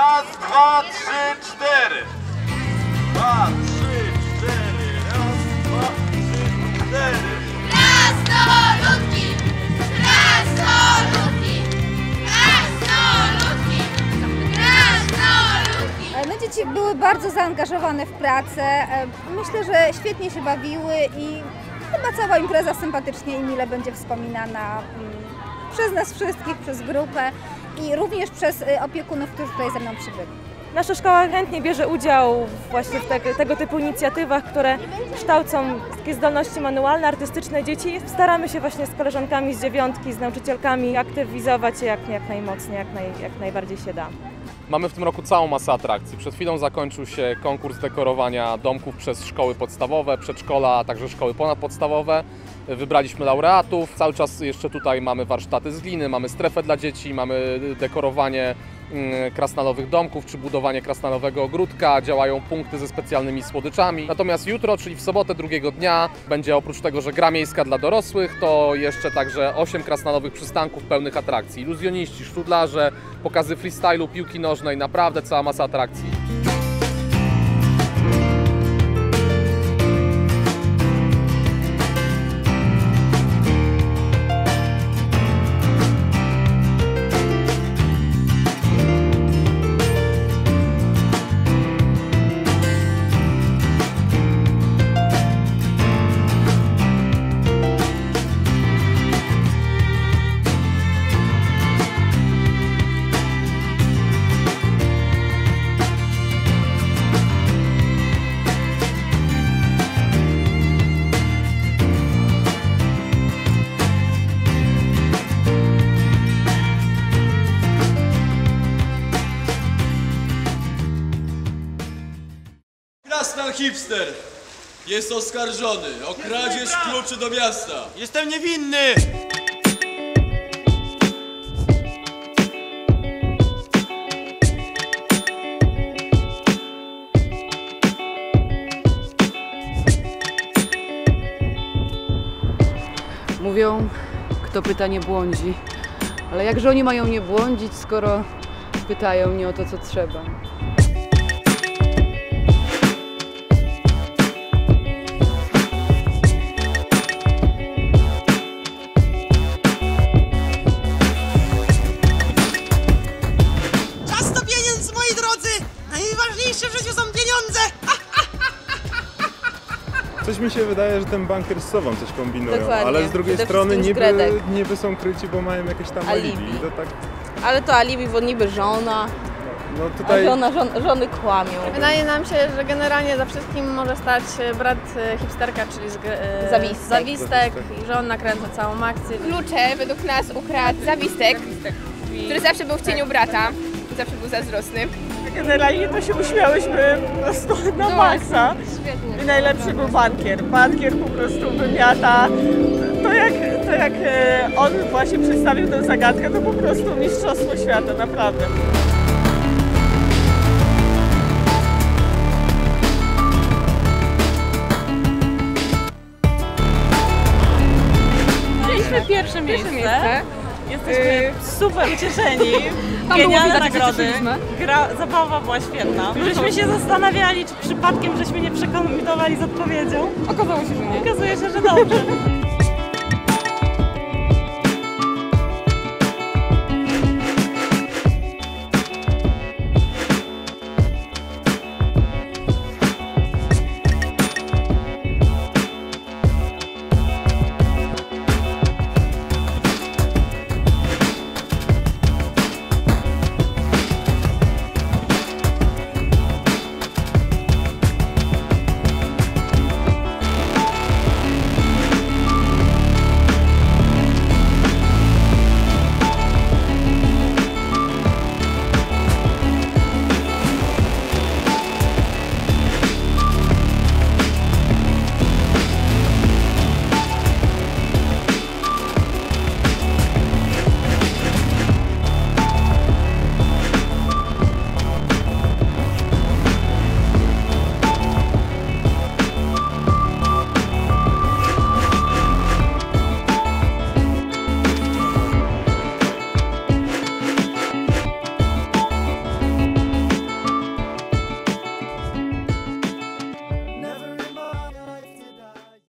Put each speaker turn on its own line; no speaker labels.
Raz, dwa, trzy, cztery. Dwa, trzy, cztery. Raz, dwa, trzy, cztery.
Krasnoludki! Krasnoludki! Krasnoludki! Krasnoludki!
E, No dzieci były bardzo zaangażowane w pracę. E, Myślę, że świetnie się bawiły i chyba cała impreza sympatycznie i mile będzie wspominana mm, przez nas wszystkich, przez grupę i również przez e, opiekunów, którzy tutaj ze mną przybyli.
Nasza szkoła chętnie bierze udział właśnie w te, tego typu inicjatywach, które kształcą takie zdolności manualne, artystyczne dzieci. Staramy się właśnie z koleżankami z dziewiątki, z nauczycielkami aktywizować je jak, jak najmocniej, jak, naj, jak najbardziej się da.
Mamy w tym roku całą masę atrakcji. Przed chwilą zakończył się konkurs dekorowania domków przez szkoły podstawowe, przedszkola, a także szkoły ponadpodstawowe. Wybraliśmy laureatów. Cały czas jeszcze tutaj mamy warsztaty z gliny, mamy strefę dla dzieci, mamy dekorowanie krasnalowych domków czy budowanie krasnalowego ogródka. Działają punkty ze specjalnymi słodyczami. Natomiast jutro, czyli w sobotę drugiego dnia, będzie oprócz tego, że gra miejska dla dorosłych, to jeszcze także 8 krasnalowych przystanków pełnych atrakcji. Iluzjoniści, sztudlarze, pokazy freestylu, piłki nożnej, naprawdę cała masa atrakcji.
Hipster jest oskarżony o kradzież kluczy do miasta.
Jestem niewinny!
Mówią, kto pyta nie błądzi. Ale jakże oni mają nie błądzić, skoro pytają nie o to, co trzeba?
Coś mi się wydaje, że ten bankier z sobą coś kombinują,
Dokładnie.
ale z drugiej
Przede
strony niby, niby są kryci, bo mają jakieś tam
Alibi.
alibi. To tak,
Ale to alibi, bo niby żona,
no
a
tutaj
żona, żon, żony kłamią.
Wydaje nam się, że generalnie za wszystkim może stać e, brat e, hipsterka, czyli zg- e,
Zawistek.
zawistek i że on nakręca całą akcję.
Klucze według nas ukradł zawistek, który zawsze był w cieniu brata, zawsze był zazdrosny.
Generalnie to się uśmiałyśmy po prostu na maksa. I najlepszy był bankier. Bankier po prostu wymiata. To jak, to jak e, on właśnie przedstawił tę zagadkę, to po prostu mistrzostwo świata, naprawdę.
Mieliśmy pierwsze miejsce. Jesteśmy super ucieszeni. Genialne nagrody. Gra, zabawa była świetna. Żeśmy się zastanawiali, czy przypadkiem żeśmy nie przekombinowali z odpowiedzią. Okazało się, że nie. Okazuje się, że dobrze.